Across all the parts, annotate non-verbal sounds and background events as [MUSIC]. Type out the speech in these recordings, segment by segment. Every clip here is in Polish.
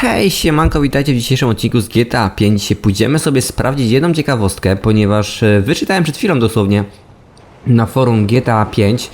Hej, siemanko, witajcie w dzisiejszym odcinku z GTA 5. Dzisiaj pójdziemy sobie sprawdzić jedną ciekawostkę, ponieważ e, wyczytałem przed chwilą dosłownie na forum GTA 5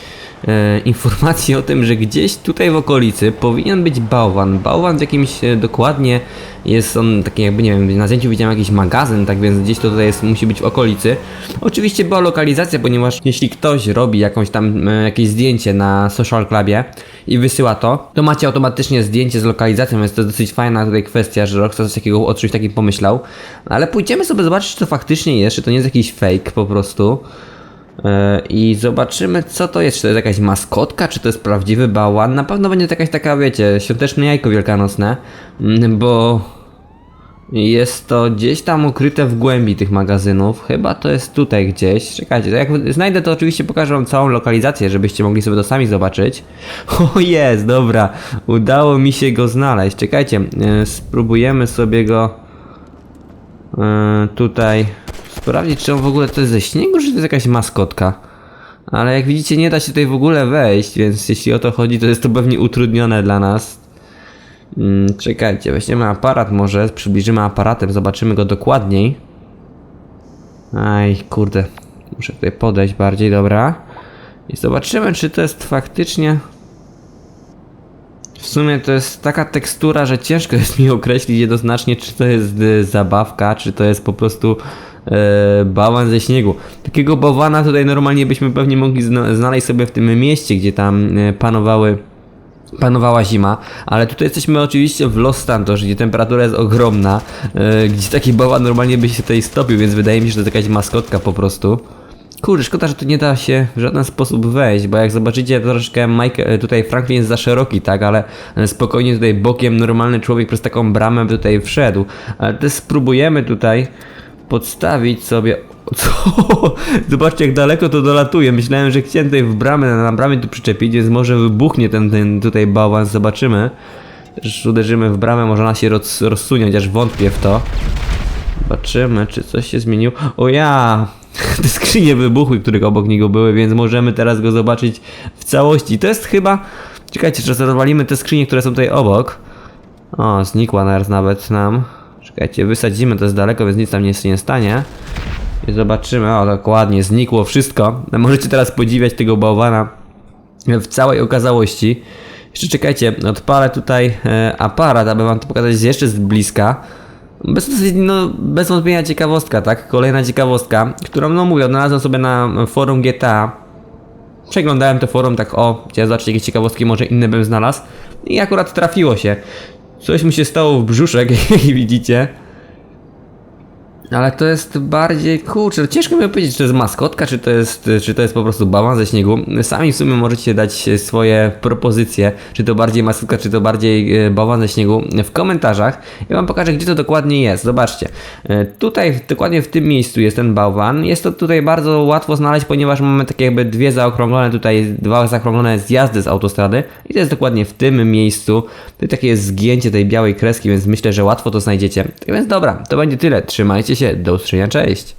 e, informację o tym, że gdzieś tutaj w okolicy powinien być bałwan. Bałwan w jakimś e, dokładnie jest on taki jakby, nie wiem, na zdjęciu widziałem jakiś magazyn, tak więc gdzieś to tutaj jest, musi być w okolicy. Oczywiście była lokalizacja, ponieważ jeśli ktoś robi jakąś tam, e, jakieś zdjęcie na social clubie i wysyła to, to macie automatycznie zdjęcie z lokalizacją, więc to dosyć fajna tutaj kwestia, że Rockstar coś takiego o czymś takim pomyślał. Ale pójdziemy sobie zobaczyć, czy to faktycznie jest, czy to nie jest jakiś fake po prostu. E, I zobaczymy, co to jest. Czy to jest jakaś maskotka, czy to jest prawdziwy bałwan. Na pewno będzie to jakaś taka, wiecie, świąteczne jajko wielkanocne, mm, bo jest to gdzieś tam ukryte w głębi tych magazynów. Chyba to jest tutaj gdzieś. Czekajcie, jak znajdę, to oczywiście pokażę wam całą lokalizację, żebyście mogli sobie to sami zobaczyć. [LAUGHS] O, jest, dobra. Udało mi się go znaleźć. Czekajcie, e, spróbujemy sobie go e, tutaj sprawdzić, czy on w ogóle to jest ze śniegu, czy to jest jakaś maskotka. Ale jak widzicie, nie da się tutaj w ogóle wejść, więc jeśli o to chodzi, to jest to pewnie utrudnione dla nas. Mm, czekajcie, weźmiemy aparat może, przybliżymy aparatem, zobaczymy go dokładniej. Aj, kurde, muszę tutaj podejść bardziej, dobra. I zobaczymy, czy to jest faktycznie... W sumie to jest taka tekstura, że ciężko jest mi określić jednoznacznie, czy to jest y, zabawka, czy to jest po prostu e, ze śniegu. Takiego bałwana tutaj normalnie byśmy pewnie mogli zna znaleźć sobie w tym mieście, gdzie tam e, panowały panowała zima, ale tutaj jesteśmy oczywiście w Los Santos, gdzie temperatura jest ogromna, e, gdzie taki bałwan normalnie by się tutaj stopił, więc wydaje mi się, że to jakaś maskotka po prostu. Kurde, szkoda, że tu nie da się w żaden sposób wejść, bo jak zobaczycie, to troszeczkę Mike, e, tutaj Franklin jest za szeroki, tak, ale spokojnie tutaj bokiem normalny człowiek przez taką bramę by tutaj wszedł. Ale też spróbujemy tutaj podstawić sobie... [LAUGHS] Co? Zobaczcie jak daleko to dolatuje. Myślałem, że chciałem tutaj w bramę, na bramę tu przyczepić, więc może wybuchnie ten, ten tutaj bałwan, zobaczymy. Też uderzymy w bramę, może ona się roz, rozsunie, chociaż wątpię w to. Zobaczymy, czy coś się zmieniło. O ja! [LAUGHS] Te skrzynie wybuchły, które obok niego były, więc możemy teraz go zobaczyć w całości. To jest chyba... Czekajcie, czy rozwalimy te skrzynie, które są tutaj obok. O, znikła nawet nam. Czekajcie, wysadzimy to z daleko, więc nic tam nie, nie stanie. I zobaczymy, o dokładnie, znikło wszystko. Możecie teraz podziwiać tego bałwana w całej okazałości. Jeszcze czekajcie, odpalę tutaj e, aparat, aby wam to pokazać jeszcze z bliska. Bez, no, bez wątpienia ciekawostka, tak? Kolejna ciekawostka, którą, no mówię, odnalazłem sobie na forum GTA. Przeglądałem to forum, tak o, chciałem zobaczyć jakieś ciekawostki, może inne bym znalazł. I akurat trafiło się. Coś mu się stało w brzuszek, [LAUGHS] jak widzicie. Ale to jest bardziej, kurczę, ciężko mi powiedzieć, czy to jest maskotka, czy to jest, czy to jest po prostu bałwan ze śniegu. Sami w sumie możecie dać swoje propozycje, czy to bardziej maskotka, czy to bardziej e, bałwan ze śniegu w komentarzach. Ja wam pokażę, gdzie to dokładnie jest. Zobaczcie, E, tutaj dokładnie w tym miejscu jest ten bałwan. Jest to tutaj bardzo łatwo znaleźć, ponieważ mamy takie jakby dwie zaokrąglone tutaj, dwa zaokrąglone zjazdy z autostrady i to jest dokładnie w tym miejscu. Tutaj takie jest zgięcie tej białej kreski, więc myślę, że łatwo to znajdziecie. Tak więc dobra, to będzie tyle. Trzymajcie się, do usłyszenia, cześć!